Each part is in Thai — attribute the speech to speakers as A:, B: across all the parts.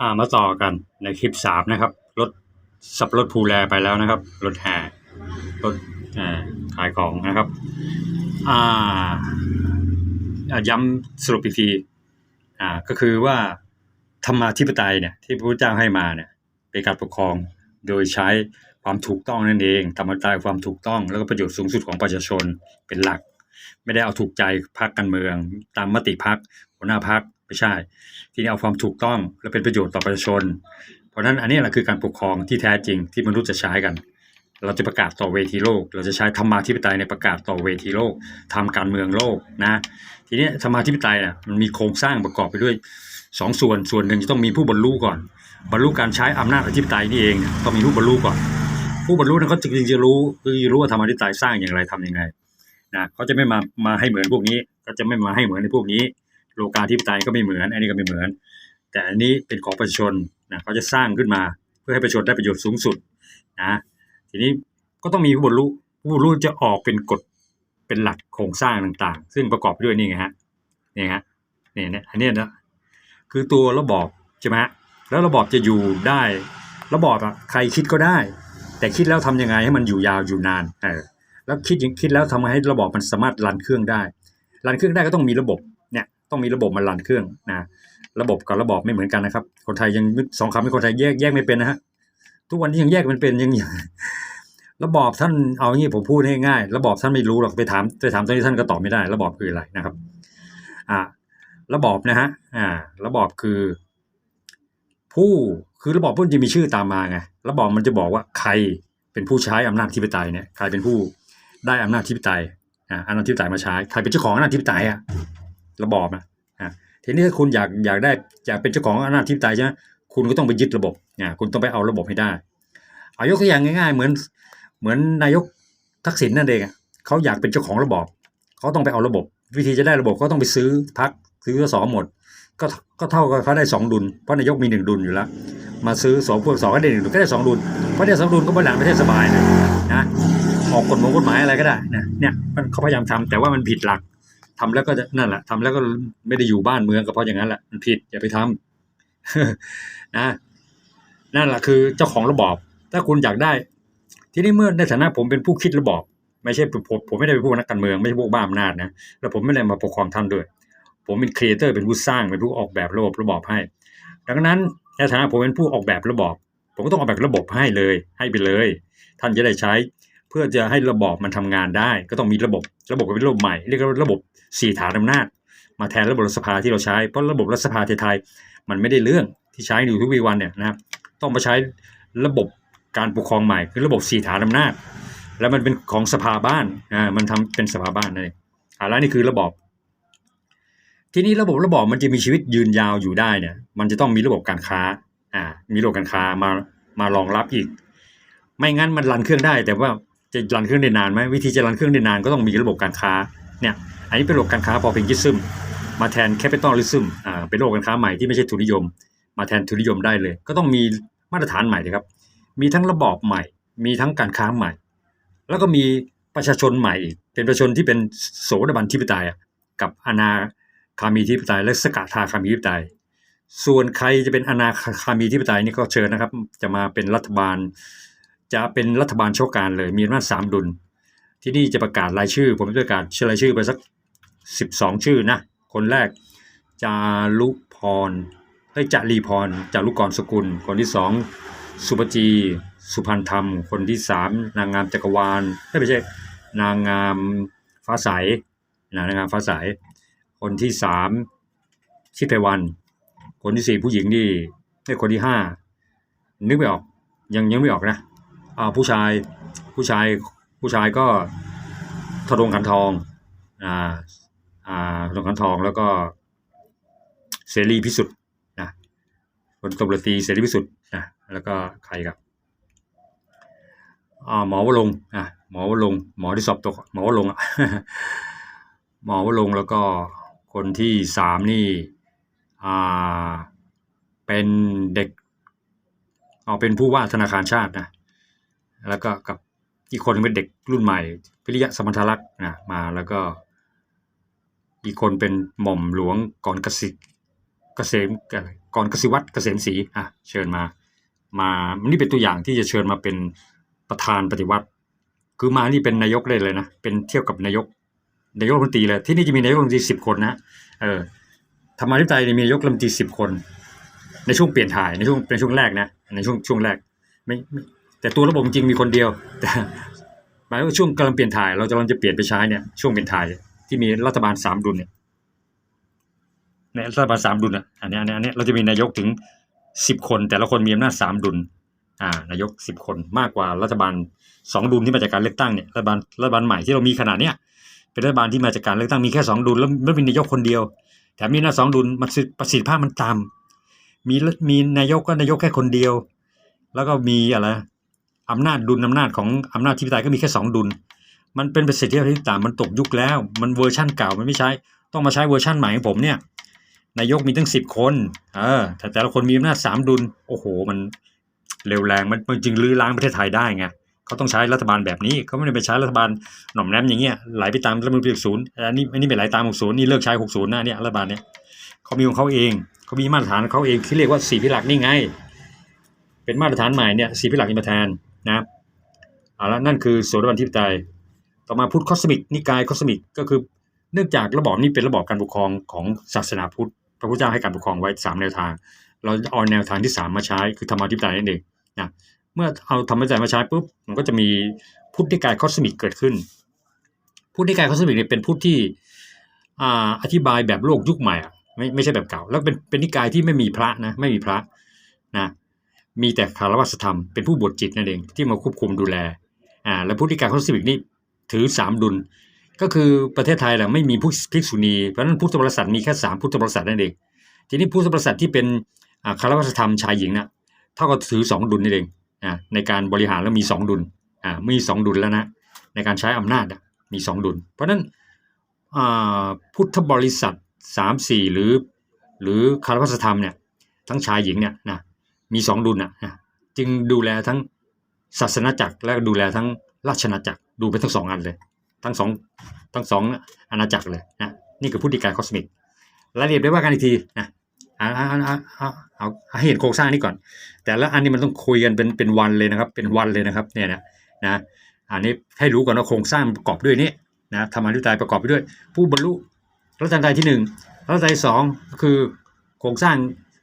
A: อ่ามาต่อกันในคลิปสามนะครับรถสับรถภูแลไปแล้วนะครับรถแห่รถขายของนะครับอ่าอ่าย้ำสรุปอีกทีอ่าก็คือว่าธรรมาธิปไตยเนี่ยที่พระพุทธเจ้าให้มาเนี่ยเป็นการปกครองโดยใช้ความถูกต้องนั่นเองธรรมตายความถูกต้องแล้วก็ประโยชน์สูงสุดของประชาชนเป็นหลัก ไม่ได้เอาถูกใจพรรคการเมือง ตามมติพรรคหัวหน้าพรรค ไม่ใช่ ที่นี่เอาความถูกต้องและเป็นประโยชน์ต่อประชาชน เพราะนั้นอันนี้แหละคือการปกครองที่แท้จริงที่มนุษย์จะใช้กัน เราจะประกาศต่อเวทีโลก เราจะใช้ธรรมาธิปไตยในประกาศต่อเวทีโลกทำการเมืองโลกนะ ทีนี้ธรรมาธิปไตยน่ะมันมีโครงสร้างประกอบไปด้วยสองส่วนส่วนหนึ่งจะต้องมีผู้บรรลุก่อน บรรลุการใช้อำนาจอธิปไตยนี่เองต้องมีผู้บรรลุก่อน ผู้บรรลุนั้นเขาจึงจะรู้คือรู้ว่าธรรมาธิปไตยสร้างอย่างไรทำยังไงนะเขาจะไม่มามาให้เหมือนพวกนี้ ก็จะไม่มาให้เหมือนในพวกนี้ โลกาธิปไตยก็ไม่เหมือน อันนี้ก็ไม่เหมือน แต่อันนี้เป็นของประชาชนนะเขาจะสร้างขึ้นมาเพื่อให้ประชาชนได้ประโยชน์สูงสุดนะทีนี้ก็ต้องมีผู้บรรลุผู้บรรลุจะออกเป็นกฎเป็นหลักโครงสร้างต่างๆ ซึ่งประกอบด้วยนี่ไงฮะนี่ฮะนี่เนี่ยอันเนี้ยนะคือตัวระบอบใช่ไหมฮะแล้วระบอบจะอยู่ได้ ระบอบอะใครคิดก็ได้ แต่คิดแล้วทำยังไงให้มันอยู่ยาวอยู่นานเออแล้วคิดย่างคิดแล้วทำให้ระบอบมันสามารถรันเครื่องได้รันเครื่องได้ก็ต้องมีระบบ ต้องมีระบบมารันเครื่องนะระบบกับระบอบไม่เหมือนกันนะครับ คนไทยยังสองคำเป็นคนไทยแยกแยกไม่เป็นนะฮะทุกวันนี้ยังแยกมันเป็นยังยังระบอบท่านเอางี้ผมพูดง่ายๆระบอบท่านไม่รู้หรอกไปถามไปถามตอนนี้ท่านก็ตอบไม่ได้ ระบอบคืออะไรนะครับ อ่า ระบอบนะฮะอ่า ระบอบคือ ผู้คือระบอบมันจะมีชื่อตามมาไงระบอบมันจะบอกว่าใครเป็นผู้ใช้อำนาจธิปไตยเนี่ยใครเป็นผู้ได้อำนาจธิปไตยอ่าอำนาจธิปไตยมาใช้ใครเป็นเจ้าของอำนาจธิปไตยอะ ระบอบอะทีนี้ถ้าคุณอยากอยากได้อยากเป็นเจ้าของอำนาจธิปไตยใช่ไหมคุณก็ต้องไปยึดระบบอ่าคุณต้องไปเอาระบบให้ได้ เอายกตัวอย่างง่าย ๆ เหมือนเหมือนนายกทักษิณนั่นเองเขาอยากเป็นเจ้าของระบอบเขาต้องไปเอาระบบ วิธีจะได้ระบบก็ต้องไปซื้อพักซื้อสอหมด ก็ก็เท่ากับเขาได้สองดุลเพราะนายกมีหนึ่งดุลอยู่แล้ว มาซื้อสองพวกสองก็ได้หนึ่งดุลก็ได้สองดุลเพราะได้สองดุลก็บริหารประเทศสบายนะนะออกกฎหมายกฎหมายอะไรก็ได้นะเนี่ยมันเขาพยายามทำแต่ว่ามันผิดหลัก ทำแล้วก็จะนั่นแหละทำแล้วก็ไม่ได้อยู่บ้านเมืองก็เพราะอย่างนั้นแหละมันผิดอย่าไปทำนะนั่นแหละคือเจ้าของระบอบ ถ้าคุณอยากได้ ที่นี้เมื่อในฐานะผมเป็นผู้คิดระบอบ ไม่ใช่ผมผมไม่ได้เป็นผู้นักการเมืองไม่ใช่พวกบ้าอำนาจนะแล้วผมไม่ได้มาปกครองท่านด้วย ผมเป็นครีเอเตอร์เป็นผู้สร้างเป็นผู้ออกแบบระบบระบอบให้ ดังนั้นในฐานะผมเป็นผู้ออกแบบระบอบ ผมก็ต้องออกแบบระบบให้เลย ให้ไปเลย ท่านจะได้ใช้ เพื่อจะให้ระบอบมันทำงานได้ ก็ต้องมีระบบ ระบบก็เป็นระบบใหม่เรียกว่าระบบสี่ฐานอำนาจมาแทนระบบรัฐสภาที่เราใช้เพราะระบบรัฐสภาไทยๆมันไม่ได้เรื่องที่ใช้อยู่ทุกวีวันเนี่ยนะครับต้องมาใช้ระบบการปกครองใหม่คือระบบสี่ฐานอำนาจ แล้วมันเป็นของสภาบ้านอ่ามันทำเป็นสภาบ้านนั่นเองอ่าแล้วนี่คือระบอบทีนี้ระบบระบอบมันจะมีชีวิตยืนยาวอยู่ได้เนี่ย มันจะต้องมีระบบการค้าอ่ามีระบบการค้ามามารองรับอีก ไม่งั้นมันรันเครื่องได้ แต่ว่า จะรันเครื่องได้นานไหมวิธีจะรันเครื่องได้นานก็ต้องมีระบบการค้าเนี่ยอันนี้เป็นระบบการค้าพอเพียงยิซึมมาแทนแคปิตอลลิซึมอ่าเป็นระบบการค้าใหม่ที่ไม่ใช่ทุนนิยม มาแทนทุนนิยมได้เลย ก็ต้องมีมาตรฐานใหม่เลยครับ มีทั้งระบอบใหม่ มีทั้งการค้าใหม่ แล้วก็มีประชาชนใหม่อีกเป็นประชาชนที่เป็นโสดาบันทิปไตยกับอนาคามีทิปไตยและสกทาคามีทิปไตยส่วนใครจะเป็นอนาคามีทิปไตยนี่ก็เชิญนะครับ จะมาเป็นรัฐบาล จะเป็นรัฐบาลโชคการเลยมีอำนาจสามดุล ที่นี่จะประกาศรายชื่อ ผมจะประกาศชื่อรายชื่อไปสักสิบสองชื่อนะ คนแรกจารุพรเอ้ยจารีพรจารุกรสกุล คนที่สองสุปจี สุพันธรรม คนที่สามนางงามจักรวาลไม่ใช่นางงามฟ้าใสนางงามฟ้าใสคนที่สามชิดไพวัน คนที่สี่ผู้หญิงนี่ไอ้คนที่ห้านึกไม่ออกยังยังไม่ออกนะ ผู้ชายผู้ชายผู้ชายก็ธดงขันทองอ่าอ่าธดงขันทองแล้วก็เสรีพิสุทธิ์นะคนตำรวจตีเสรีพิสุทธิ์นะแล้วก็ใครครับอ่าหมอวรงอะหมอวรงหมอที่สอบตกหมอวรงอะหมอวรงแล้วก็คนที่สามนี่อ่าเป็นเด็กเอาเป็นผู้ว่าธนาคารชาตินะ แล้วก็กับอีกคนเป็นเด็กรุ่นใหม่ พิริยะสมรรถลักษณ์นะมาแล้วก็ อีกคนเป็นหม่อมหลวงกรกสิกเกษมกรเกษวัตรเกษมศรีอะเชิญมา มานี่เป็นตัวอย่างที่จะเชิญมาเป็นประธานปฏิวัติ คือมานี่เป็นนายกเลยเลยนะเป็นเทียบกับนายกนายกรัฐมนตรีเลยที่นี่จะมีนายกรัฐมนตรีสิบคนนะเออธรรมาธิปไตยเนี่ยมีนายกรัฐมนตรีสิบคน ในช่วงเปลี่ยนถ่ายในช่วงในช่วงแรกนะในช่วงช่วงแรกไม่ไม่ แต่ตัวระบบจริงมีคนเดียว แต่หมายว่าช่วงกำลังเปลี่ยนถ่าย เราจะกำลังจะเปลี่ยนไปใช้เนี่ยช่วงเปลี่ยนถ่ายที่มีรัฐบาลสามดุลเนี่ยในรัฐบาลสามดุลอะอันนี้อันนี้อันนี้เราจะมีนายกถึงสิบคน แต่ละคนมีอำนาจสามดุลอ่านายกสิบคนมากกว่ารัฐบาลสองดุลที่มาจากการเลือกตั้งเนี่ยรัฐบาลรัฐบาลใหม่ที่เรามีขนาดเนี้ยเป็นรัฐบาลที่มาจากการเลือกตั้งมีแค่สองดุลแล้วไม่มีนายกคนเดียวแถมมีอำนาสองดุลมันประสิทธิภาพมันต่ำมีมีนายกก็นายกแค่คนเดียว แล้วก็มีอะไร อำนาจดุลอำนาจของอำนาจที่ปไตยก็มีแค่สองดุล มันเป็นประสิทธิภาพที่ต่ำมันตกยุคแล้ว มันเวอร์ชั่นเก่ามันไม่ใช้ ต้องมาใช้เวอร์ชั่นใหม่ของผมเนี่ยนายกมีตั้งสิบคนเออแต่แต่ละคนมีอำนาจสามดุล โอ้โห มันเร็วแรงมันมันจึงลื้อล้างประเทศไทยได้ไงเขาต้องใช้รัฐบาลแบบนี้เขาไม่ได้ไปใช้รัฐบาลหน่อมแนมอย่างเงี้ยไหลไปตามรัฐมนูญปีศูนย์อันนี้อันนี้ไม่ไหลตามหกศูนย์นี่เลิกใช้หกศูนย์นะเนี่ยรัฐบาลเนี่ยเขามีของเขาเองเขามีมาตรฐานของเขาเองที่เรียกว่าสี่พิหลักนี่ไง เป็นมาตรฐานใหม่เนี่ยสี่พิหลักอินมาแทน นะเอาละนั่นคือโสดาบันทิปไตยต่อมาพุทธคอสมิกนิกายคอสมิกก็คือเนื่องจากระบอบนี้เป็นระบอบการปกครองของศาสนาพุทธพระพุทธเจ้าให้การปกครองไว้สามแนวทาง เราเอาแนวทางที่สามมาใช้คือธรรมาธิปไตยนั่นเองนะเมื่อเอาธรรมาธิปไตยมาใช้ปุ๊บมันก็จะมีพุทธนิกายคอสมิกเกิดขึ้น พุทธนิกายคอสมิกเนี่ยเป็นพุทธที่ออธิบายแบบโลกยุคใหม่ไม่ไม่ใช่แบบเก่า แล้วเป็นเป็นนิกายที่ไม่มีพระนะไม่มีพระนะ มีแต่คารวะธรรมเป็นผู้บวชจิตนั่นเองที่มาควบคุมดูแลอ่าแล้วพุทธิกายคอสมิกนี่ถือสามดุล ก็คือประเทศไทยแหละไม่มีผู้ภิกษุณีเพราะนั้นพุทธบริษัทมีแค่สามพุทธบริษัทนั่นเองทีนี้พุทธบริษัทที่เป็นอาคารวะธรรมชายหญิงน่ะเท่ากับถือสองดุลนี่เองอ่าในการบริหารแล้วมีสองดุลอ่ามีสองดุลแล้วนะในการใช้อำนาจมีสองดุล เพราะนั้นอ่าพุทธบริษัทสามสี่หรือหรือคารวะธรรมเนี่ยทั้งชายหญิงเนี่ยนะ มีสองดุลนะจึงดูแลทั้งศาสนาจักรและดูแลทั้งราชอาจักรดูไปทั้งสองอันเลย ทั้งสองทั้งสองอาณาจักรเลยนะนี่คือพุทธิการคอสมิกรายละเอียดได้ว่ากันอีกทีนะเอาเอาเอาเอาเอาเห็นโครงสร้างนี้ก่อน แต่ละอันนี้มันต้องคุยกันเป็นเป็นวันเลยนะครับ เป็นวันเลยนะครับเนี่ยนะนะอันนี้ให้รู้ก่อนว่าโครงสร้างประกอบด้วยนี่นะธรรมาธิปไตยประกอบไปด้วย ผู้บรรลุรัชกาลที่หนึ่งรัชกาลที่สองคือโครงสร้าง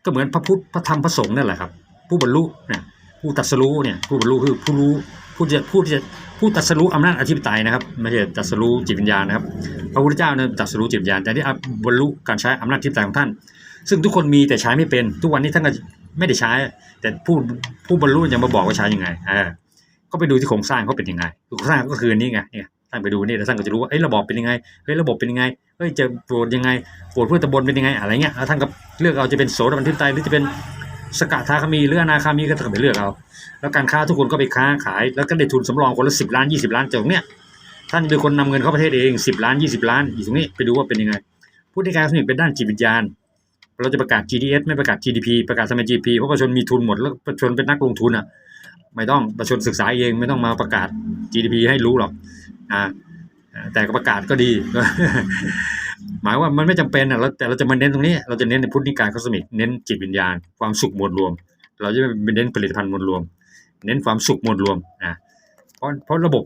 A: ก็เหมือนพระพุทธพระธรรมพระสงฆ์นั่นแหละครับ ผู้บรรลุเนี่ยผู้ตรัสรู้เนี่ยผู้บรรลุคือผู้รู้ผู้จะผู้จะผู้ตรัสรู้อำนาจอธิปไตยนะครับไม่ใช่ตรัสรู้จิตวิญญาณนะครับพระพุทธเจ้าเนี่ยตรัสรู้จิตวิญญาณ แต่ที่บรรลุการใช้อำนาจอธิปไตยของท่าน ซึ่งทุกคนมีแต่ใช้ไม่เป็น ทุกวันนี้ท่านก็ไม่ได้ใช้ แต่ผู้ผู้บรรลุยังมาบอกว่าใช้ยังไงอ่าก็ไปดูที่โครงสร้างเขาเป็นยังไงโครงสร้างก็คืออันนี้ไงเนี่ยท่านไปดูนี่แล้วท่านก็จะรู้ว่าเอ้ระบบเป็นยังไงเฮ้ยระบบเป็นยังไง เฮ้ยจะโปรดยังไงโปรดเพื่อตำบลเป็นยังไงอะไรเงี้ยแล้วท่านก็เลือกเอาจะเป็นโสดาบันทิปไตยหรือจะเป็นสกทาคามีหรืออนาคามีก็ต้องไปเลือกเอาแล้วการค้าทุกคนก็ไปค้าขาย แล้วก็ได้ทุนสำรองคนละสิบล้านยี่สิบล้านจากตรงเนี้ยท่านเป็นคนนำเงินเข้าประเทศเองสิบล้านยี่สิบล้านอยู่ตรงนี้ไปดูว่าเป็นยังไงผู้ที่การสนิทเป็นด้านจิตวิญญาณ เราจะประกาศ GDS ไม่ประกาศ GDP ประกาศสมัย GDP เพราะประชาชนมีทุนหมดแล้วประชาชนเป็นนักลงทุนอะไม่ต้องประชาชนศึกษาเองไม่ต้องมาประกาศ GDP ให้รู้หรอกอ่า แต่ประกาศก็ดี หมายว่ามันไม่จำเป็นอะเราแต่เราจะมาเน้นตรงนี้ เราจะเน้นในพุทธนิกายคอสมิกเน้นจิตวิญญาณ ความสุขมวลรวม เราจะไม่เน้นผลิตภัณฑ์มวลรวม เน้นความสุขมวลรวมนะเพราะเพราะระบบ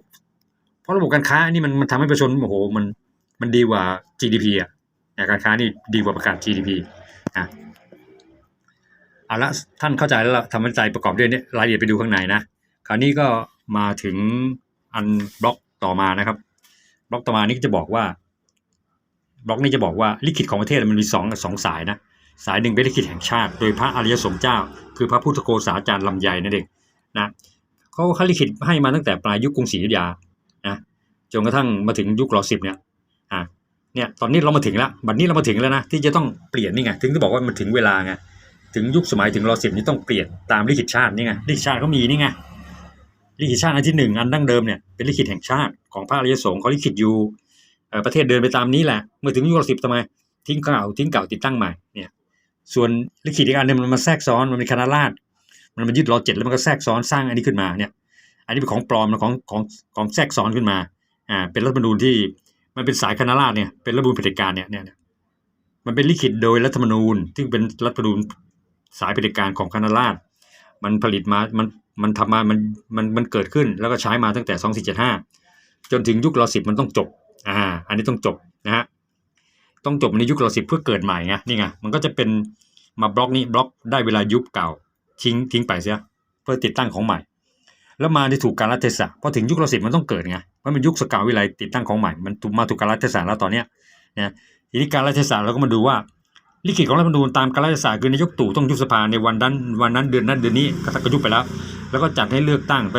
A: เพราะระบบการค้านี่มันมันทำให้ประชาชนโอ้โหมันมันดีกว่า GDP อะการค้านี่ดีกว่าประกาศ GDP อะเอาละท่านเข้าใจแล้วทำให้ใจประกอบด้วยเนี่ยรายละเอียดไปดูข้างในนะ คราวนี้ก็มาถึงอันบล็อกต่อมานะครับ บล็อกต่อมานี่ก็จะบอกว่าบล็อกนี้จะบอกว่าลิขิตของประเทศมันมีสองสองสายนะสายหนึ่งเป็นลิขิตแห่งชาติ โดยพระอริยสงฆ์เจ้า คือพระพุทธโฆษาจารย์ลำไยนั่นเองนะเขาเขาลิขิตให้มาตั้งแต่ปลายยุคกรุงศรีอยุธยานะจนกระทั่งมาถึงยุครอสิบเนี่ยอะเนี่ยตอนนี้เรามาถึงแล้วบัดนี้เรามาถึงแล้วนะที่จะต้องเปลี่ยนนี่ไงถึงจะบอกว่ามันถึงเวลาไงถึงยุคสมัยถึงรอสิบนี่ต้องเปลี่ยนตามลิขิตชาตินี่ไงลิขิตชาติเขามีนี่ไง ลิขิตชาติอันที่หนึ่งอันดั้งเดิมเนี่ยเป็นลิขิตแห่งชาติของพระอริยสงฆ์เขาลิขิตอยู่ประเทศเดินไปตามนี้แหละเมื่อถึงยุครอสิบทำไมทิ้งเก่าทิ้งเก่าติดตั้งใหม่เนี่ยส่วนลิขิตอีกอันหนึงมันมาแทรกซ้อนมันเป็นคณะราษฎรมันมายึดรอเจ็ดแล้วมันก็แทรกซ้อนสร้างอันนี้ขึ้นมาเนี่ยอันนี้เป็นของปลอมนะของของของแทรกซ้อนขึ้นมาอ่าเป็นรัฐธรรมนูญที่มันเป็นสายคณะราษฎรเนี่ยเป็นรัฐธรรมนูญเผด็จการเนี่ยเนี่ยมันเป็นลิขิตโดยรัฐธรรมนูญซึ่งเป็นรัฐธรรมนูญสายปฏิบัติการของคณะราษฎรมันผลิตมามัน มันทำมามันมันมันเกิดขึ้นแล้วก็ใช้มาตั้งแต่2475จนถึงยุครอสิบมันต้องจบอ่าอันนี้ต้องจบนะฮะต้องจบในยุครอสิบเพื่อเกิดใหม่ไงนี่ไงมันก็จะเป็นมาบล็อกนี้บล็อกได้เวลายุบเก่าทิ้งทิ้งไปเสียเพื่อติดตั้งของใหม่ แล้วมาที่ถูกการรัฐเทศะพอถึงยุครอสิบมันต้องเกิดไงเพราะมันยุคสกาวิไลติดตั้งของใหม่มันมาถูกการรัฐเทศะแล้วตอนเนี้ยนะทีนี้การรัฐเทศะเราก็มาดูว่า ลิขิตของรัฐธรรมนูญตามการรัฐเทศะคือนายกตู่ต้องยุบสภาในวันนั้นวันนั้นเดือนนั้นเดือนนี้ก็ก็ยุบไปแล้ว แล้วก็จัดให้เลือกตั้งไป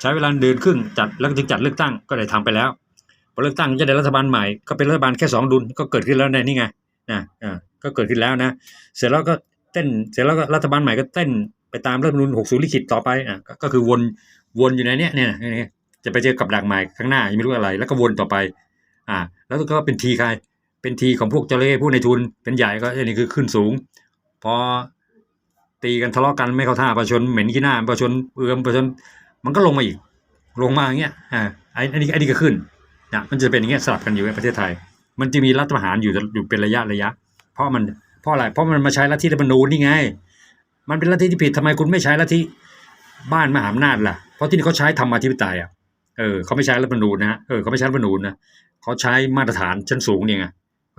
A: ใช้เวลาเดือนครึ่งจัดแล้วถึงจัดเลือกตั้งก็ได้ทำไปแล้วพอเลือกตั้งจะได้รัฐบาลใหม่ก็เป็นรัฐบาลแค่สองดุลก็เกิดขึ้นแล้วในนี่ไงนะอ่าก็เกิดขึ้นแล้วนะ เสร็จแล้วก็เต้นเสร็จแล้วก็รัฐบาลใหม่ก็เต้นไปตามรัฐธรรมนูญ60ลิขิตต่อไปอะก็คือวนวนอยู่ในเนี้เนี่ยเนี่ยจะไปเจอกับดักใหม่ข้างหน้ายังไม่รู้อะไร แล้วก็วนต่อไป อ่า แล้วก็เป็นทีใคร เป็นทีของพวกเจ้าเล่ผู้ในทุนเป็นใหญ่ก็อันนี้คือขึ้นสูง พอตีกันทะเลาะกันไม่เข้าท่าประชาชนเหม็นขี้หน้าประชาชนเอื้อมประชาชนมันก็ลงมาอีก ลงมาอย่างเงี้ยอ่าไอ้อันนี้อันนี้ก็ขึ้นนะมันจะเป็นอย่างเงี้ยสลับกันอยู่ในประเทศไทย มันจะมีรัฐประหารอยู่อยู่เป็นระยะระยะ เพราะมันเพราะอะไรเพราะมันมาใช้ลัทธิรัฐธรรมนูญนี่ไง มันเป็นลัทธิที่ผิดทำไมคุณไม่ใช้ลัทธิบ้านมหาอำนาจล่ะเพราะที่นี่เขาใช้ธรรมาธิปไตยอะเออเขาไม่ใช้รัฐธรรมนูญนะเออเขาไม่ใช้รัฐธรรมนูญนะเขาใช้มาตรฐานชั้นสูงเนี่ยไง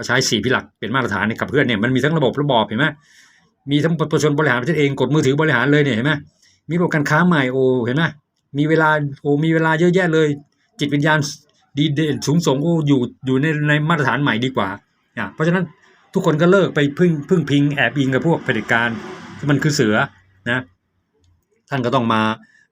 A: ใช้สี่พิหลักเป็นมาตรฐานในขับเคลื่อนเนี่ยมันมีทั้งระบบระบอบเห็นไหมมีทั้งประชาชนบริหารประเทศเองกดมือถือบริหารเลยเนี่ยเห็นไหมมีระบบการค้าใหม่โอเห็นไหมมีเวลาโอมีเวลาเยอะแยะเลย จิตวิญญาณดีเด่นสูงส่งโอ้อยู่อยู่ในในมาตรฐานใหม่ดีกว่าอะเพราะฉะนั้นทุกคนก็เลิกไปพึ่งพึ่งพิงแอบอิงกับพวกเผด็จการที่มันคือเสือนะท่านก็ต้องมา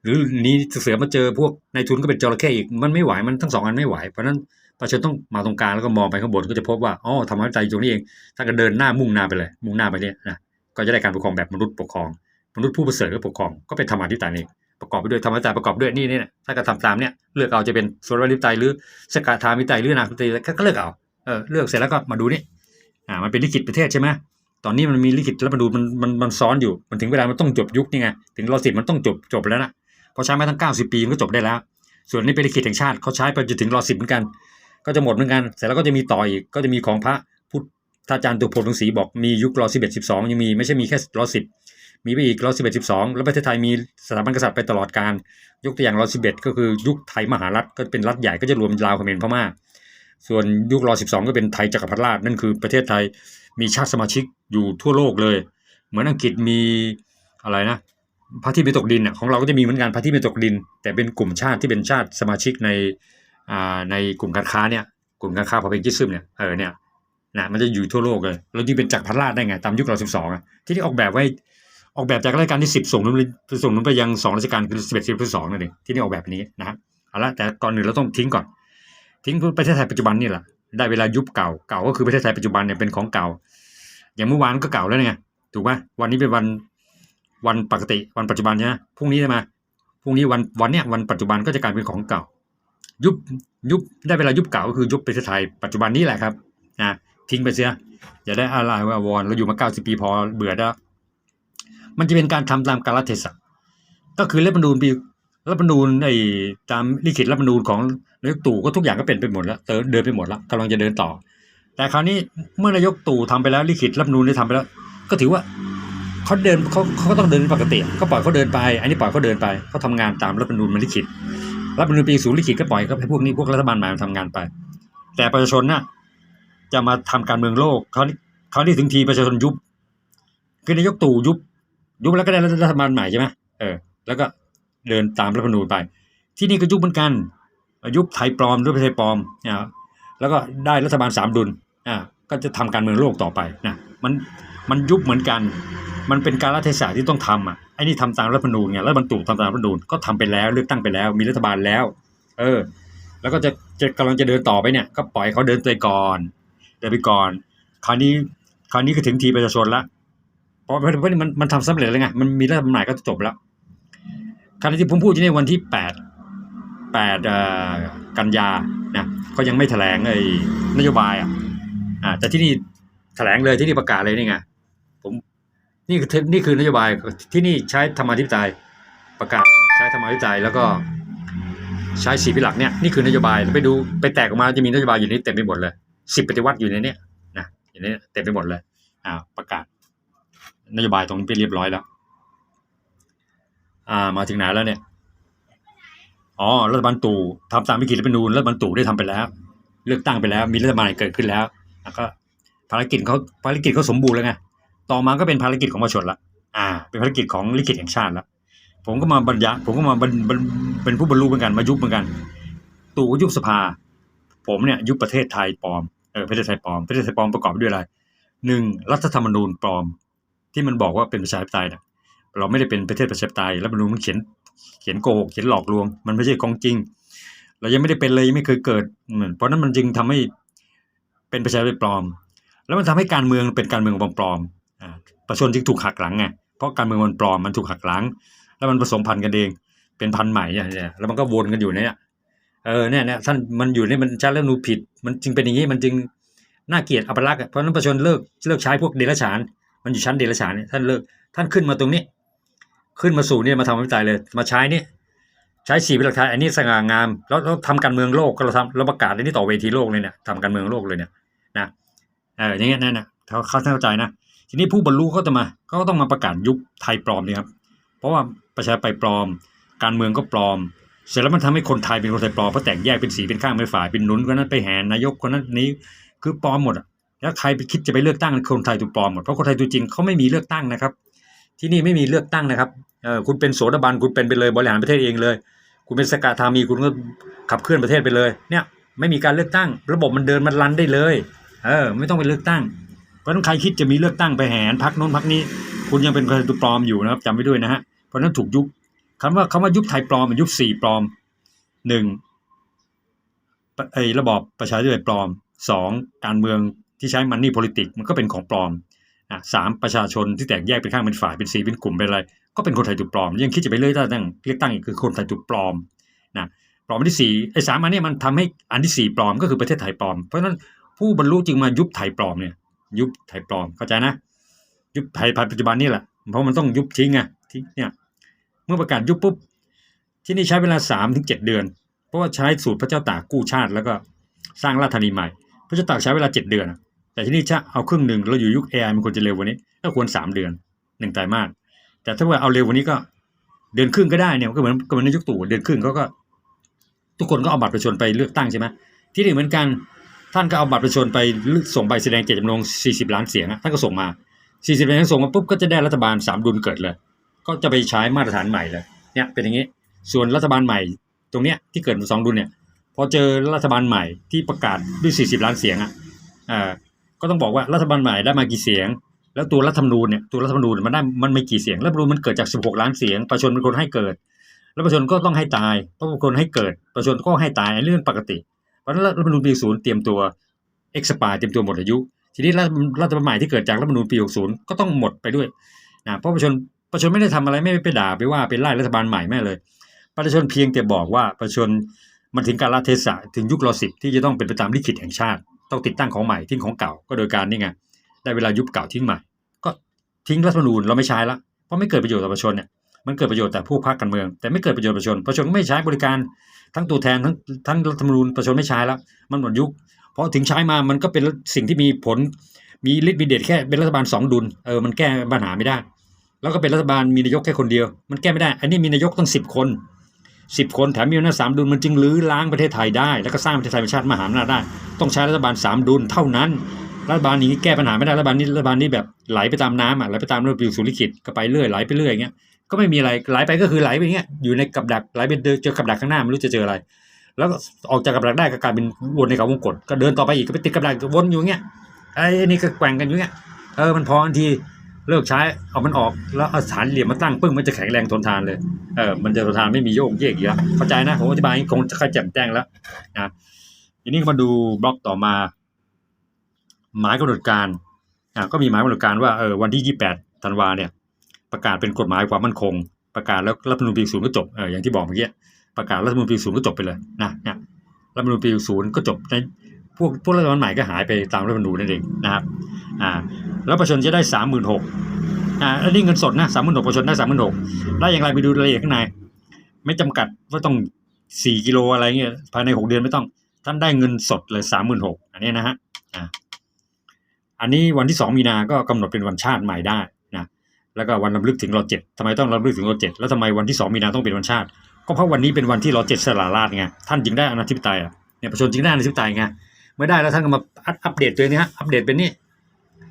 A: หรือหนี้เสือมาเจอพวกนายทุนก็เป็นจระเข้อีกมันไม่ไหวมันทั้งสองอันไม่ไหวเพราะฉะนั้น ประชาชนต้องมาตรงกลางแล้วก็มองไปข้างบนก็จะพบว่าอ๋อธรรมะใจอยู่ตรงนี้เองถ้าก็เดินหน้ามุ่งหน้าไปเลย มุ่งหน้าไปเนี่ยนะก็จะได้การปกครองแบบมนุษย์ปกครอง มนุษย์ผู้ประเสริฐก็ปกครองก็เป็นธรรมาธิปไตยนี่ประกอบไปด้วยธรรมะธิปไตยประกอบด้วยนี่นี่ถ้าก็ทำตามเนี่ยเลือกเอาจะเป็นส่วนวัธิปไตยหรือสกาธามิปไตยหรือนาคตไตยก็เลือกเอาเออเลือกเสร็จแล้วก็มาดูนี่อ่ามันเป็นลิขิตประเทศใช่ไหมตอนนี้มันมีลิขิตรัฐธรรมนูมันมันมันซ้อนอยู่มันถึงเวลามันต้องจบยุคนี่ไงถึงรอสิบมันต้องจบจบแล้วนะเขาใช้มาตั้งเก้าสิบปีมันก็จบได้แล้ว ส่วนนี้เป็นลิขิตแห่งชาติเขาใช้ไปจนถึงรอสิบเหมือนกัน ก็จะหมดเหมือนกัน เสร็จแล้วก็จะมีต่ออีก ก็จะมีของพระพุทธาจารย์ตุพลงศรีบอกมียุครอสิบเอ็ดสิบสองยังมีไม่ใช่มีแค่รอสิบมีไปอีกรอสิบเอ็ดสิบสองแล้วประเทศไทยมีสถาบันกษัตริย์ไปตลอดการยกตัวอย่างรอสิบเอ็ดก็คือยุคไทยมหารัฐก็เป็นรัฐใหญ่ก็จะรวมลาวเขมรพม่าส่วนยุครอสิบสองก็เป็นไทยจักรพรรดิราชนั่นคือประเทศไทยมีชาติสมาชิกอยู่ทั่วโลกเลย เหมือนอังกฤษมีอะไรนะพระที่ไม่ตกดินอะของเราก็จะมีเหมือนกันพระที่ไม่ตกดิน แต่เป็นกลุ่มชาติที่เป็นชาติสมาชิกในอ่า ในกลุ่มการค้าเนี่ยกลุ่มการค้าพอเป็นกิซึมเนี่ยเออเนี่ยนะมันจะอยู่ทั่วโลกเลยแล้วที่เป็นจักรพรรดิราชได้ไงตามยุคเราสิบสองที่ที่ออกแบบไว้ออกแบบจากราชการที่สิบส่งนู้นส่งนู้นไปยังสองราชการคือสิบเอ็ดสิบสองนั่นเองที่นี่ออกแบบนี้นะฮะเอาละแต่ก่อนหนึ่งเราต้องทิ้งก่อน ทิ้งประเทศไทยปัจจุบันนี่แหละได้เวลายุบเก่าเก่าก็คือประเทศไทยปัจจุบันเนี่ยเป็นของเก่า อย่างเมื่อวานก็เก่าแล้วไงถูกไหมวันนี้เป็นวันวันปกติวันปัจจุบันใช่ไหมพรุ่งนี้ใช่ไหมพรุ่งนี้วันวันเนี้ยวันปัจจุบันก็จะกลายเป็นของเก่า ยุบยุบได้เวลายุบเก่าก็คือยุบประเทศไทยปัจจุบันนี้แหละครับนะทิ้งไปเสียอย่าได้อะไรว่าวอนเราอยู่มาเก้าสิบปีพอเบื่อแล้วมันจะเป็นการทำตามกาลเทศะก็คือรัฐธรรมนูญปีรัฐธรรมนูญไอ้ตามลิขิตรัฐธรรมนูญของนายกตู่ก็ทุกอย่างก็เป็นไปหมดแล้วเดินเดินไปหมดแล้วกำลังจะเดินต่อ แต่คราวนี้เมื่อนายกตู่ทำไปแล้วลิขิตรัฐธรรมนูญได้ทำไปแล้ว ก็ถือว่าเขาเดินเขาเขาต้องเดินปกติก็ปล่อยเขาเดินไป อันนี้ปล่อยเขาเดินไปเขาทำงานตามรัฐธรรมนูญมันลิขิต รัฐมนูญปีศูนย์ลิขิตก็ปล่อยก็ให้พวกนี้พวกรัฐบาลใหม่มาทำงานไป แต่ประชาชนน่ะจะมาทำการเมืองโลกเขาเขาที่ถึงทีประชาชนยุบคือนายกตู่ยุบ ยุบแล้วก็ได้รัฐบาลใหม่ใช่ไหมเออแล้วก็เดินตามรัฐธรรมนูญไป ที่นี่ก็ยุบเหมือนกันยุบไทยปลอมด้วยไทยปลอมนะแล้วก็ได้รัฐบาลสามดุลอ่าก็จะทำการเมืองโลกต่อไปนะมัน มันยุบเหมือนกัน มันเป็นการรัฐศาสตร์ที่ต้องทำอะไอ้นี่ทำตามรัฐธรรมนูญไงแล้วบรรจุทำตามรัฐธรรมนูญก็ทำไปแล้วเลือกตั้งไปแล้ว มีรัฐบาลแล้ว เออ แล้วก็จะจะกำลังจะเดินต่อไปเนี่ย ก็ปล่อยเขาเดินไปก่อนเดินไปก่อน คราวนี้คราวนี้ก็ถึงทีประชาชนละเพราะเพราะเพราะมันมันทำสำเร็จแล้วไงมันมีรัฐบาลใหม่ก็จบแล้วคราวนี้ที่ผมพูดที่นี่วันที่แปดแปดกันยานะเขายังไม่แถลงไอ้นโยบายอะอ่าแต่ที่นี่แถลงเลยที่นี่ประกาศเลยนี่ไง นี่คือนี่คือนโยบายที่นี่ใช้ธรรมาธิปไตยประกาศใช้ธรรมาธิปไตยแล้วก็ใช้สีพิหลักเนี่ยนี่คือนโยบายไปดูไปแตกออกมาจะมีนโยบายอยู่นี้เต็มไปหมดเลยสิบปฏิวัติอยู่ในนี้นะอย่างนี้เต็มไปหมดเลยอ่าประกาศ นโยบายตรงนี้ไปเรียบร้อยแล้ว อ่ามาถึงไหนแล้วเนี่ยอ๋อรัฐบาลตู่ทำตามวิกฤตรัฐธรรมนูญรัฐบาลตู่ได้ทำไปแล้ว เลือกตั้งไปแล้ว มีรัฐบาลเกิดขึ้นแล้วแล้วก็ภารกิจเขาภารกิจเขาสมบูรณ์แล้วไง ต่อมาก็เป็นภารกิจของประชาชนละอ่า เป็นภารกิจของลิขิตแห่งชาติละผมก็มาบรรยายผมก็มาบรรบรรเป็นผู้บรรลุเหมือนกันมายุบเหมือนกัน ตู่ก็ยุบสภา ผมเนี่ยยุบประเทศไทยปลอมเออประเทศไทยปลอมประเทศไทยปลอมประกอบไปด้วยอะไรหนึ่งรัฐธรรมนูญปลอม ที่มันบอกว่าเป็นประชาธิปไตยนะเราไม่ได้เป็นประเทศประชาธิปไตยรัฐธรรมนูญมันเขียนเขียนโกหกเขียนหลอกลวง มันไม่ใช่ของจริง เรายังไม่ได้เป็นเลยยังไม่เคยเกิดอืมเพราะนั้นมันจึงทำให้เป็นประชาธิปไตยปลอม แล้วมันทำให้การเมืองเป็นการเมืองปลอม ประชาชนจึงถูกหักหลังไงเพราะการเมืองมันปลอมมันถูกหักหลัง แล้วมันผสมพันธุ์กันเองเป็นพันธุ์ใหม่เนี่ยแล้วมันก็วนกันอยู่เนี่ยเออเนี่ยเนี่ยท่านมันอยู่ในมันชาติแล้วนูผิด มันจึงเป็นอย่างนี้มันจึงน่าเกลียดอัปลักษณ์เพราะนั้นประชาชนเลิกเลิกใช้พวกเดรัจฉาน มันอยู่ชั้นเดรัจฉานเนี่ยท่านเลิกท่านขึ้นมาตรงนี้ ขึ้นมาสู่เนี่ยมาทำให้ตายเลย มาใช้นี่ใช้สีเป็นหลักฐานอันนี้สง่างามแล้วแล้วทำการเมืองโลกก็เราทำเราประกาศอันนี้ต่อเวทีโลกเลยเนี่ยทำการเมืองโลกเลยเนี่ยนะเอออย่างเงี้ยนั่นนะเขาเข้าใจนะ ทีนี้ผู้บรรลุเขาจะมาก็ต้องมาประกาศยุคไทยปลอมนี่ครับเพราะว่าประชาธิปไตยปลอม การเมืองก็ปลอม เสร็จแล้วมันทำให้คนไทยเป็นคนไทยปลอมเพราะแตกแยกเป็นสีเป็นข้างเป็นฝ่ายเป็นหนุนคนนั้นไปแหนนายกคนนั้นนี้คือปลอมหมดอะแล้วใครไปคิดจะไปเลือกตั้งคนไทยถูกปลอมหมดเพราะคนไทยตัวจริงเขาไม่มีเลือกตั้งนะครับ ที่นี่ไม่มีเลือกตั้งนะครับเออคุณเป็นโสดาบันคุณเป็นไปเลยบริหารประเทศเองเลย คุณเป็นสกทามีคุณก็ขับเคลื่อนประเทศไปเลย เนี่ยไม่มีการเลือกตั้ง ระบบมันเดินมันรันได้เลย เออ ไม่ต้องไปเลือกตั้ง ราะนั้นใครคิดจะมีเลือกตั้งไปแหนพักโน้นพักนี้ คุณยังเป็นคนไทยตัวปลอมอยู่นะครับจำไว้ด้วยนะฮะเพราะนั้นถูกยุบคำว่าคำว่ายุบไทยปลอมมันยุบสี่ปลอมหนึ่งไอ้ระบอบประชาธิปไตยปลอมสองการเมืองที่ใช้มันนี่ politics มันก็เป็นของปลอมอะสามประชาชนที่แตกแยกเป็นข้างเป็นฝ่ายเป็นสีเป็นกลุ่มเป็นอะไร ก็เป็นคนไทยถูกปลอม ยังคิดจะไปเลือกตั้งเลือกตั้งอีกคือคนไทยถูกปลอมนะปลอมอันที่สี่ไอ้สามอันนี้มันทำให้อันที่สี่ปลอมก็คือประเทศไทยปลอม เพราะฉะนั้นผู้บรรลุจึงมายุบไทยปลอมเนี่ย ยุบไทยปลอมเข้าใจนะ ยุบไทยปัจจุบันนี่แหละเพราะมันต้องยุบทิ้งไงทิ้งเนี่ยเมื่อประกาศยุบปุ๊บที่นี่ใช้เวลาสามถึงเจ็ดเดือน เพราะว่าใช้สูตรพระเจ้าตากกู้ชาติแล้วก็สร้างราชธานีใหม่ พระเจ้าตากใช้เวลาเจ็ดเดือน แต่ที่นี่จะเอาครึ่งหนึ่งเราอยู่ยุคเอไอมันควรจะเร็วกว่านี้ก็ควรสามเดือนหนึ่งไตรมาสแต่ถ้าว่าเอาเร็วกว่านี้ก็เดือนครึ่งก็ได้เนี่ยก็เหมือนก็เหมือนในยุคตู่เดือนครึ่งเขาก็ ทุกคนก็เอาบัตรประชาชนไปเลือกตั้งใช่ไหมที่นี่เหมือนกัน ท่านก็เอาบัตรประชาชนไปส่งใบแสดงเจตจำนง 40 ล้านเสียงอะท่านก็ส่งมา 40ล้านส่งมาปุ๊บก็จะได้รัฐบาลสามดุลเกิดเลย ก็จะไปใช้มาตรฐานใหม่เลยเนี่ยเป็นอย่างนี้ ส่วนรัฐบาลใหม่ ตรงเนี้ยที่เกิดมาสองดุลเนี่ยพอเจอรัฐบาลใหม่ที่ประกาศด้วย 40 ล้านเสียงอะอ่าก็ต้องบอกว่ารัฐบาลใหม่ได้มากี่เสียง แล้วตัวรัฐธรรมนูญเนี่ยตัวรัฐธรรมนูญมันได้มันไม่กี่เสียงรัฐธรรมนูญมันเกิดจาก 16 ล้านเสียงประชาชนเป็นคนให้เกิด แล้วประชาชนก็ต้องให้ตายเพราะประชาชนให้เกิดประชาชนก็ให้ตายเรื่องปกติ ราะรัฐธรรมนูญปีศูนย์เตรียมตัวเอ็กซ์ปาเตรียมตัวหมดอายุ ทีนี้รัฐรัฐบาลใหม่ที่เกิดจากรัฐธรรมนูญปี60ก็ต้องหมดไปด้วยนะเพราะประชาชนประชาชนไม่ได้ทำอะไรไม่ไปด่าไปว่าไปไล่รัฐบาลใหม่แม่เลย ประชาชนเพียงแต่บอกว่าประชาชนมันถึงการละเทศะถึงยุครอสิบที่จะต้องเป็นไปตามลิขิตแห่งชาติ ต้องติดตั้งของใหม่ทิ้งของเก่าก็โดยการนี่ไงได้เวลายุบเก่าทิ้งใหม่ ก็ทิ้งรัฐธรรมนูญเราไม่ใช้ละเพราะไม่เกิดประโยชน์ต่อประชาชนเนี่ยมันเกิดประโยชน์แต่ผู้พรรคการเมือง แต่ไม่เกิดประโยชน์ประชาชนประชาชนก็ไม่ใช้บริการ ทั้งตัวแทนทั้งทั้งรัฐธรรมนูญประชาชนไม่ใช้แล้ว มันหมดยุค เพราะถึงใช้มามันก็เป็นสิ่งที่มีผลมีฤทธิ์มีเดชแค่เป็นรัฐบาลสองดุลเออมันแก้ปัญหาไม่ได้ แล้วก็เป็นรัฐบาลมีนายกแค่คนเดียว มันแก้ไม่ได้ อันนี้มีนายกตั้งสิบคนสิบคนแถมมีอำนาจสามดุลมันจึงลื้อล้างประเทศไทยได้ แล้วก็สร้างประเทศไทยเป็นชาติมหาอำนาจได้ ต้องใช้รัฐบาลสามดุลเท่านั้นรัฐบาลนี้แก้ปัญหาไม่ได้รัฐบาลนี้รัฐบาลนี้แบบไหลไปตามน้ำอะไหลไปตามเรื่องปิวสุริขิตก็ไปเรื่อยไหลไปเรื่อยอย่างเงี้ย ก็ไม่มีอะไรไหลไปก็คือไหลไปอย่างเงี้ยอยู่ในกับดักไหลไปเจอกับดักข้างหน้าไม่รู้จะเจออะไร แล้วก็ออกจากกับดักได้ก็กลายเป็นวนในเขาวงกตก็เดินต่อไปอีกก็ไปติดกับดักวนอยู่เงี้ยไอ้นี่ก็แกว่งกันอยู่เงี้ยเออมันพอทันทีเลิกใช้เอามันออกแล้วเอาฐานเหลี่ยมมาตั้งปึ้งมันจะแข็งแรงทนทานเลยเออมันจะทนทานไม่มีโยกเยกอีกแล้วเข้าใจนะผมอธิบายงนี้คงจะเข้าแจ่มแจ้งแล้วนะทีนี้มาดูบล็อกต่อมา หมายกำหนดการอ่าก็มีหมายกำหนดการว่าเออวันที่ 28ธันวาเนี่ย ประกาศเป็นกฎหมายความมั่นคง ประกาศแล้วรัฐมนูญปีศูนย์ก็จบเอออย่างที่บอกเมื่อกี้ประกาศรัฐมนูญปีศูนย์ก็จบไปเลยนะเนี่ยรัฐมนูญปีศูนย์ก็จบในพวกพวกรัฐบาลใหม่ก็หายไปตามรัฐมนูญนั่นเองนะครับอ่าแล้วประชาชนจะได้สามหมื่นหกอ่าอันนี้เงินสดนะสามหมื่นหกประชาชนได้สามหมื่นหกได้อย่างไรไปดูรายละเอียดข้างในไม่จำกัดว่าต้องสี่กิโลอะไรเงี้ยภายในหกเดือนไม่ต้อง ท่านได้เงินสดเลยสามหมื่นหกอันนี้นะฮะอ่าอันนี้วันที่สองมีนาก็กำหนดเป็นวันชาติใหม่ได้ แล้วก็วันรำลึกถึงรอเจ็ดทำไมต้องรำลึกถึงรอเจ็ดแล้วทำไมวันที่สองมีนาต้องเป็นวันชาติ ก็เพราะวันนี้เป็นวันที่รอเจ็ดสละราชไงท่านจึงได้อนาธิปไตยอะเนี่ยประชาชนจึงได้อนาธิปไตยไงเมื่อได้แล้วท่านก็มาอัปเดตตัวนี้ฮะอัปเดตเป็นนี่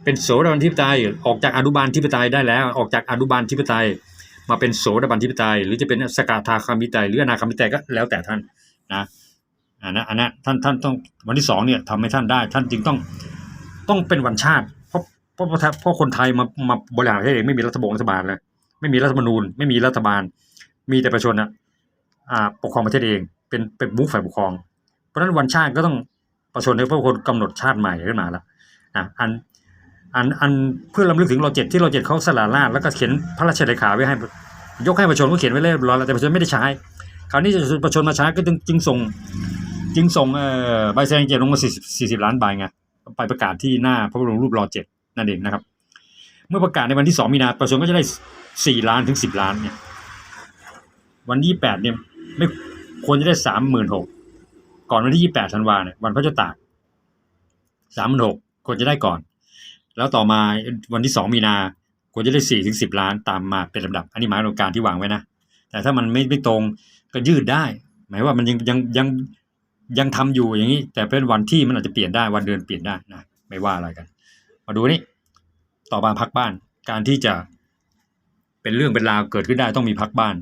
A: เป็นโสดาบันธิปไตยออกจากอนุบาลธิปไตยได้แล้ว ออกจากอนุบาลธิปไตยมาเป็นโสดาบันธิปไตย หรือจะเป็นสกทาคามิไตยหรืออนาคามิไตยก็แล้วแต่ท่านนะอันนั้นอันนั้นท่านท่านต้องวันที่สองเนี่ยทำให้ท่านได้ ท่านจึงต้องต้องเป็นวันชาติ เพราะเพราะเพราะคนไทยมามาบริหารประเทศเองไม่มีรัฐบงรัฐบาลเลยไม่มีรัฐธรรมนูญ ไม่มีรัฐบาล มีแต่ประชาชนนะอ่าปกครองประเทศเอง เป็นเป็นมุขฝ่ายปกครอง เพราะฉะนั้นวันชาติก็ต้องประชาชนเป็นคนกำหนดชาติใหม่ขึ้นมาแล้วอะอันอันอันเพื่อรำลึกถึงรอเจ็ดที่รอเจ็ดเขาสละราชแล้วก็เขียนพระราชเลขาไว้ให้ ยกให้ประชาชนก็เขียนไว้เรียบร้อยแล้วแต่ประชาชนไม่ได้ใช้ คราวนี้ประชาชนมาใช้ก็จึงจึงส่ง จึงส่งเอ่อใบแสดงเจตจำนงมาสี่สี่สิบล้านใบไงไปประกาศที่หน้าพระบรมรูปรอเจ็ด นั่นเองนะครับ เมื่อประกาศในวันที่สองมีนาประชาชนก็จะได้สี่ล้านถึงสิบล้านเนี่ยวันที่แปดเนี่ยไม่ควรจะได้สามหมื่นหกก่อนวันที่ยี่แปดธันวาเนี่ยวันพระเจ้าตากสามหมื่นหกควรจะได้ก่อน แล้วต่อมาวันที่สองมีนาควรจะได้สี่ถึงสิบล้านตามมาเป็นลำดับ อันนี้หมายถึงการที่วางไว้นะ แต่ถ้ามันไม่ไม่ตรงก็ยืดได้ หมายว่ามันยังยังยังยังทำอยู่อย่างนี้ แต่เป็นวันที่มันอาจจะเปลี่ยนได้วันเดือนเปลี่ยนได้นะไม่ว่าอะไรกัน มาดูนี่ต่อมาพักบ้าน การที่จะเป็นเรื่องเป็นราวเกิดขึ้นได้ต้องมีพักบ้าน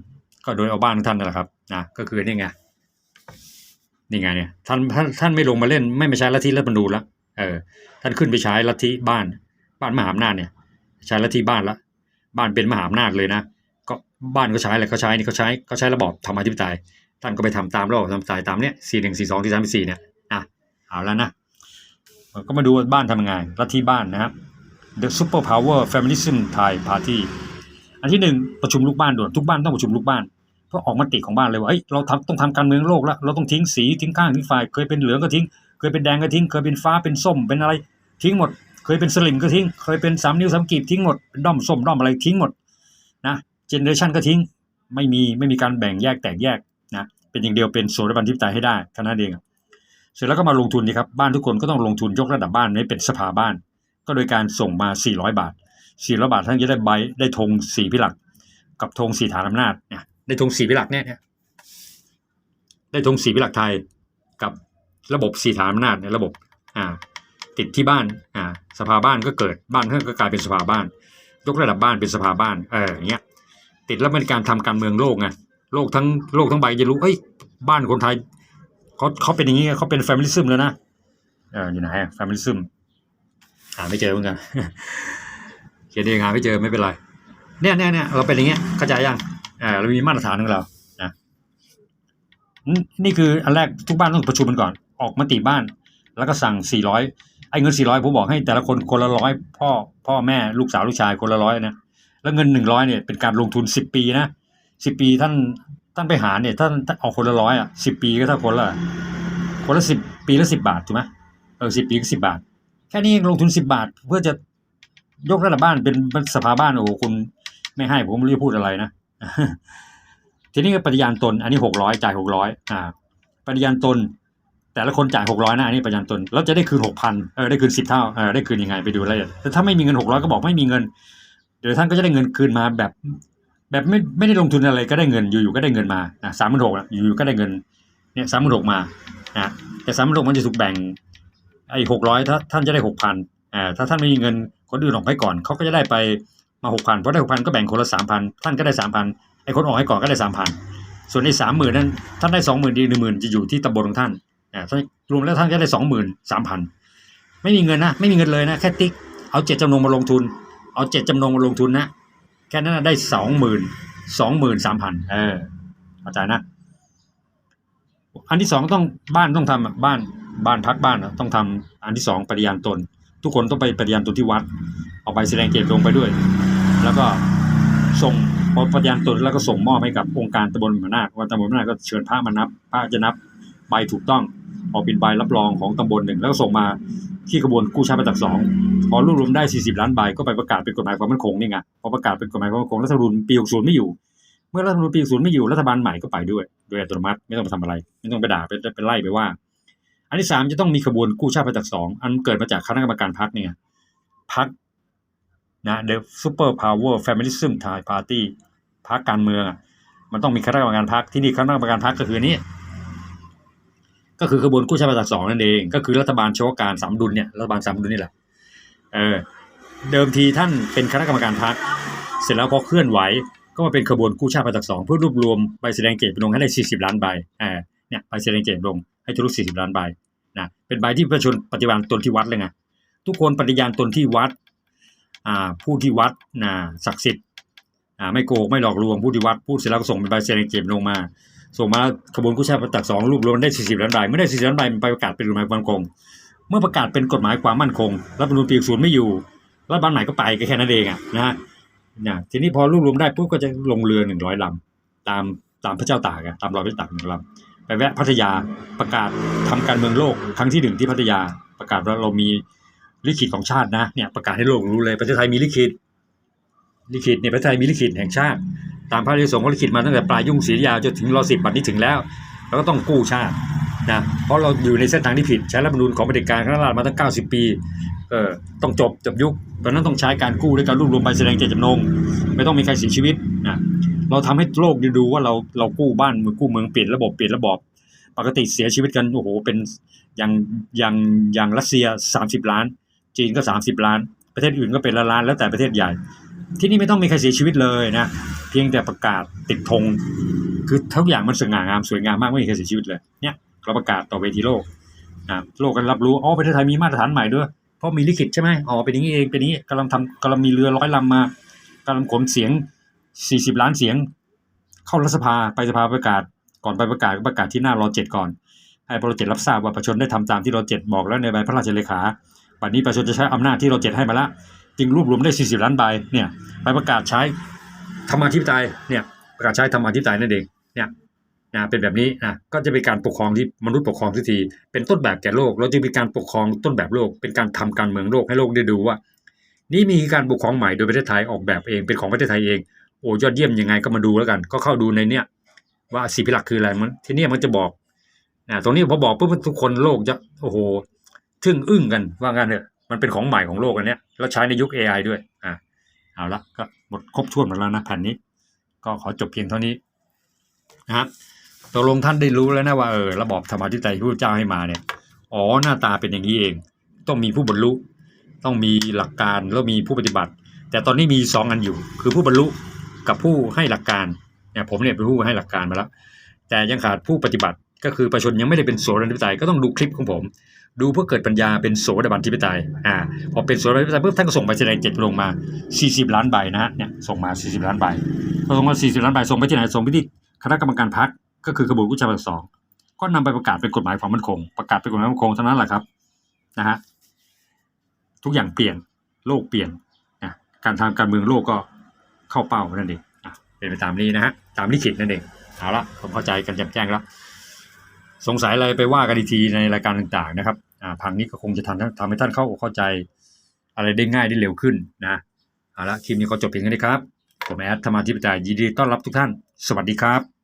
A: ก็โดยเอาบ้านของท่านนั่นแหละครับนะก็คือนี่ไงนี่ไงเนี่ยท่านท่านท่านไม่ลงมาเล่นไม่มาใช้ลัทธิรัฐธรรมนูญละเออท่านขึ้นไปใช้ลัทธิบ้าน บ้านมหาอำนาจเนี่ย ใช้ลัทธิบ้านละบ้านเป็นมหาอำนาจเลยนะก็บ้านก็ใช้อะไรก็ใช้นี่เขาใช้เขาใช้ระบอบธรรมาธิปไตยท่านก็ไปทำตามระบอบธรรมาธิปไตยตามเนี้ยสี่หนึ่งสี่สองที่สามสี่เนี่ยอะเอาแล้วนะ ก็มาดูบ้านทำยังไงลัทธิบ้านนะครับ The Super Power Feminism Thai Party อันที่หนึ่งประชุมลูกบ้านด่วนทุกบ้านต้องประชุมลูกบ้านเพื่อออกมติของบ้านเลยว่าเอ้ยเราทำต้องทำการเมืองโลกแล้วเราต้องทิ้งสีทิ้งข้างทิ้งฝ่ายเคยเป็นเหลืองก็ทิ้ง เคยเป็นแดงก็ทิ้ง เคยเป็นฟ้าเป็นส้มเป็นอะไร ทิ้งหมด เคยเป็นสลิมก็ทิ้ง เคยเป็นสามนิ้วสามกีบทิ้งหมดเป็นด้อมส้มด้อมอะไรทิ้งหมดนะเจเนอเรชันก็ทิ้งไม่มีไม่มีการแบ่งแยกแตกแยกนะเป็นอย่างเดียวเป็นโซลาบันทิปไตยให้ได้แค่นั้นเอง เสร็จแล้วก็มาลงทุนนี่ครับบ้านทุกคนก็ต้องลงทุนยกระดับบ้านให้เป็นสภาบ้าน ก็โดยการส่งมา 400 บาท 400 บาทท่านจะได้ใบได้ธงสีพิหลัก กับธงสีฐานอำนาจเนี่ยได้ธงสีพิหลักเนี่ยได้ธงสีพิหลักไทยกับระบบสีฐานอำนาจในระบบอ่าติดที่บ้านอ่าสภาบ้านก็เกิดบ้านก็กลายเป็นสภาบ้าน ยกระดับบ้านเป็นสภาบ้านเอออย่างเงี้ยติดแล้วเป็นการทำการเมืองโลกไงโลกทั้งโลกทั้งใบจะรู้เอ้ยบ้านคนไทย เขาเขาเป็นอย่างงี้เขาเป็นแฟมิลิซึมแล้วนะเอออยู่ไหนแฟมิลิซึมหาไม่เจอเหมือนกันเขียนเองหาไม่เจอไม่เป็นไรเนี่ยเนี่ยเนี่ยเราเป็นอย่างเงี้ยเข้าใจยังอ่าเรามีมาตรฐานของเรานะนี่นี่คืออันแรกทุกบ้านต้องประชุมกันก่อน ออกมติบ้าน แล้วก็สั่ง400ไอ้เงิน400ผมบอกให้แต่ละคนคนละร้อยพ่อพ่อแม่ลูกสาวลูกชายคนละร้อยนะแล้วเงิน100เนี่ยเป็นการลงทุน10ปีนะ10ปีท่าน ท่านไปหาเนี่ยท่านท่านเอาคนละร้อยอะ10ปีก็เท่าคนละคนละ10ปีละ10บาทถูกไหมเออ10ปีก็10บาท แค่นี้เองลงทุน10บาท เพื่อจะยกระดับบ้านเป็นสภาบ้านโอ้โหคุณไม่ให้ผมไม่รู้จะพูดอะไรนะทีนี้ก็ปฏิญาณตน อันนี้หกร้อยจ่ายหกร้อยอ่าปฏิญาณตน แต่ละคนจ่ายหกร้อยนะอันนี้ปฏิญาณตนแล้วจะได้คืนหกพันเออได้คืนสิบเท่าเออได้คืนยังไงไปดูรายละเอียดแต่ถ้าไม่มีเงินหกร้อยก็บอกไม่มีเงินเดี๋ยวท่านก็จะได้เงินคืนมาแบบ แบบไม่ไม่ได้ลงทุนอะไรก็ได้เงินอยู่ๆก็ได้เงินมานะสามหมื่นหกอยู่ๆก็ได้เงินเนี่ยสามหมื่นหกมานะแต่สามหมื่นหกมันจะถูกแบ่งไอ้หกร้อยถ้าท่านจะได้หกพันอ่าถ้าท่านไม่มีเงินคนอื่นออกให้ก่อนเขาก็จะได้ไปมาหกพันเพราะได้หกพันก็แบ่งคนละสามพันท่านก็ได้สามพันไอ้คนออกให้ก่อนก็ได้สามพันส่วนไอ้สามหมื่นนั้นท่านได้สองหมื่นดีหนึ่งหมื่นจะอยู่ที่ตำบลของท่านอ่ารวมแล้วท่านก็ได้สองหมื่นสามพันไม่มีเงินนะไม่มีเงินเลยนะแค่ติ๊กเอาเจ็ดจำนงมาลงทุน เอาเจ็ดจำนงมาลงทุนนะ แค่นั้นได้สองหมื่นสองหมื่นสามพันเออเข้าใจนะ อันที่สองต้องบ้านต้องทำอะบ้านบ้านพักบ้านต้องทำอันที่สองปฏิญาณตน ทุกคนต้องไปปฏิญาณตนที่วัด เอาใบแสดงเจตจงไปด้วย แล้วก็ส่งพอปฏิญาณตนแล้วก็ส่งมอบให้กับองค์การตำบลมหนาคว่าตำบลมหนาคก็เชิญพระมานับพระจะนับใบถูกต้อง ออกเป็นใบรับรองของตำบลหนึ่งแล้วก็ส่งมาที่กระบวนกู้ชาติประจักษ์สองพอรวบรวมได้ 40 ล้านใบก็ไปประกาศเป็นกฎหมายความมั่นคงนี่ไงพอประกาศเป็นกฎหมายความมั่นคงรัฐธรรมนูญปี60ไม่อยู่ เมื่อรัฐธรรมนูญปี60ไม่อยู่รัฐบาลใหม่ก็ไปด้วย โดยอัตโนมัติไม่ต้องไปทำอะไร ไม่ต้องไปด่าไปไปไล่ไปว่า อันที่สามจะต้องมีขบวนกู้ชาติประจักษ์สองอันเกิดมาจากคณะกรรมการพรรคเนี่ยพักนะ The Super Power Feminism Thai Party พักการเมือง มันต้องมีคณะกรรมการพักที่นี่คณะกรรมการพักก็คือนนี้ ก็คือขบวนกู้ชาติมาตราสองนั่นเอง ก็คือรัฐบาลเฉพาะการสามดุลเนี่ยรัฐบาลสามดุลนี่แหละเออเดิมทีท่านเป็นคณะกรรมการพักเสร็จแล้วพอเคลื่อนไหว ก็มาเป็นขบวนกู้ชาติมาตราสองเพื่อรวบรวมใบแสดงเจตจำนงให้ได้ 40 ล้านใบอ่าเนี่ยใบแสดงเจตจำนงให้ทะลุ 40 ล้านใบนะเป็นใบที่ประชาชนปฏิบัติตนที่วัดเลยไงทุกคนปฏิญาณตนที่วัดอ่าผู้ที่วัดนะศักดิ์สิทธิ์อ่าไม่โกหกไม่หลอกลวงผู้ที่วัดพูดเสร็จแล้วก็ส่งเป็นใบแสดงเจตจำนงมา ส่งมาขบวนกู้ชาติมาตราสองรวบรวมได้ 40 ล้านใบไม่ได้40ล้านใบมันไปประกาศเป็นกฎหมายความมั่นคง เมื่อประกาศเป็นกฎหมายความมั่นคงรัฐธรรมนูญปี60ไม่อยู่รัฐบาลใหม่ก็ไปก็แค่นั้นเองอะนะฮะเนี่ยทีนี้พอรวบรวมได้ปุ๊บก็จะลงเรือหนึ่งร้อยลำตามตามพระเจ้าตากะตามรอยพระตากหนึ่งลำไปแวะพัทยาประกาศทำการเมืองโลกครั้งที่หนึ่งที่พัทยาประกาศว่าเรามีลิขิตของชาตินะเนี่ยประกาศให้โลกรู้เลยประเทศไทยมีลิขิตลิขิตเนี่ยประเทศไทยมีลิขิตแห่งชาติ ตามพระราชสงฆ์ลิขิตมาตั้งแต่ปลายยุ่งศรียาจนถึงรอสิบบัดนี้ถึงแล้วเราก็ต้องกู้ชาตินะเพราะเราอยู่ในเส้นทางที่ผิดใช้รัฐธรรมนูญของเด็จการคณะราษฎรมาตั้ง 90 ปีเออต้องจบจบยุคเพราะนั้นต้องใช้การกู้ด้วยการรวบรวมใบแสดงเจตจำนง ไม่ต้องมีใครเสียชีวิตนะเราทำให้โลกด้ดูว่าเราเรากู้บ้านเมืองกู้เมืองเปลี่ยนระบบเปลี่ยนระบอบปกติเสียชีวิตกันโอ้โหเป็นอย่างอย่างอย่างรัสเซีย 30 ล้าน จีนก็ 30 ล้าน ประเทศอื่นก็เป็นละล้านแล้วแต่ประเทศใหญ่ ที่นี่ไม่ต้องมีใครเสียชีวิตเลยนะเพียงแต่ประกาศติดธงคือทุกอย่างมันสง่างามสวยงามมากไม่มีใครเสียชีวิตเลยเนี่ยเราประกาศต่อเวทีโลกนะโลกก็รับรู้อ๋อประเทศไทยมีมาตรฐานใหม่ด้วยเพราะมีลิขิตใช่ไหมอ๋อเป็นอย่างนี้เองเป็นนี้กำลังทำกำลังมีเรือร้อยลำมากำลังขนเสียง 40 ล้านเสียง เข้ารัฐสภาไปสภาประกาศ ก่อนไปประกาศก็ประกาศที่หน้ารอเจ็ดก่อนให้รอเจ็ดรับทราบว่าประชาชนได้ทำตามที่รอเจ็ดบอกแล้วในใบพระราชเลขาบัดนี้ประชาชนจะใช้อำนาจที่รอเจ็ดให้มาละ จึงรวบรวมได้ 40 ล้านใบเนี่ยไปประกาศใช้ธรรมาธิปไตยเนี่ยประกาศใช้ธรรมาธิปไตยนั่นเองเนี่ยนะเป็นแบบนี้นะก็จะเป็นการปกครองที่มนุษย์ปกครองทุกที เป็นต้นแบบแก่โลกเราจึงเป็นการปกครองต้นแบบโลก เป็นการทำการเมืองโลกให้โลกได้ดูว่า นี่มีการปกครองใหม่โดยประเทศไทยออกแบบเองเป็นของประเทศไทยเองโอ้ยอดเยี่ยมยังไงก็มาดูแล้วกัน ก็เข้าดูในเนี้ยว่าสีพิลักคืออะไรมันที่นี่มันจะบอกนะตรงนี้พอบอกปุ๊บทุกคนโลกจะโอ้โหทึ่งอึ้งกันว่างั้นเถอะ มันเป็นของใหม่ของโลกอันเนี้ยแล้วใช้ในยุค AI ด้วยอ่าเอาละก็หมดครบถ้วนหมดแล้วนะแผ่นนี้ ก็ขอจบเพียงเท่านี้นะครับตกลงท่านได้รู้แล้วนะว่าเออระบอบธรรมาธิปไตยที่พระเจ้าให้มาเนี่ยอ๋อหน้าตาเป็นอย่างนี้เอง ต้องมีผู้บรรลุต้องมีหลักการแล้วมีผู้ปฏิบัติ แต่ตอนนี้มีสองอันอยู่ คือผู้บรรลุกับผู้ให้หลักการเนี่ยผมเนี่ยเป็นผู้ให้หลักการมาแล้วแต่ยังขาดผู้ปฏิบัติก็คือประชาชนยังไม่ได้เป็นโสดาธิปไตยก็ต้องดูคลิปของผม ดูเพื่อเกิดปัญญาเป็นโสดาบันธิปไตยอ่าพอเป็นโสดาบันธิปไตยปุ๊บท่านก็ส่งไปแสดงเจ็ดลงมา 40 ล้านใบนะฮะเนี่ยส่งมา 40 ล้านใบพอส่งมา 40 ล้านใบส่งไปที่ไหนส่งไปที่คณะกรรมการพักก็คือกระบวนกู้ชาติสองก็นำไปประกาศเป็นกฎหมายความมั่นคง ประกาศเป็นกฎหมายมั่นคงเท่านั้นแหละครับนะฮะทุกอย่างเปลี่ยนโลกเปลี่ยนนะการทางการเมืองโลกก็เข้าเป้านั่นเองเป็นไปตามนี้นะฮะตามลิขิตนั่นเองเอาละผมเข้าใจกันแจ่มแจ้งแล้วสงสัยอะไรไปว่ากันอีกทีในรายการต่างๆนะครับ อ่าพังนี้ก็คงจะทำทำให้ท่านเข้าอกเข้าใจ อะไรได้ง่ายได้เร็วขึ้นนะเอาละคลิปนี้ก็จบเพียงแค่นี้ครับผมแอดธรรมาธิปไตยยินดีต้อนรับทุกท่าน สวัสดีครับ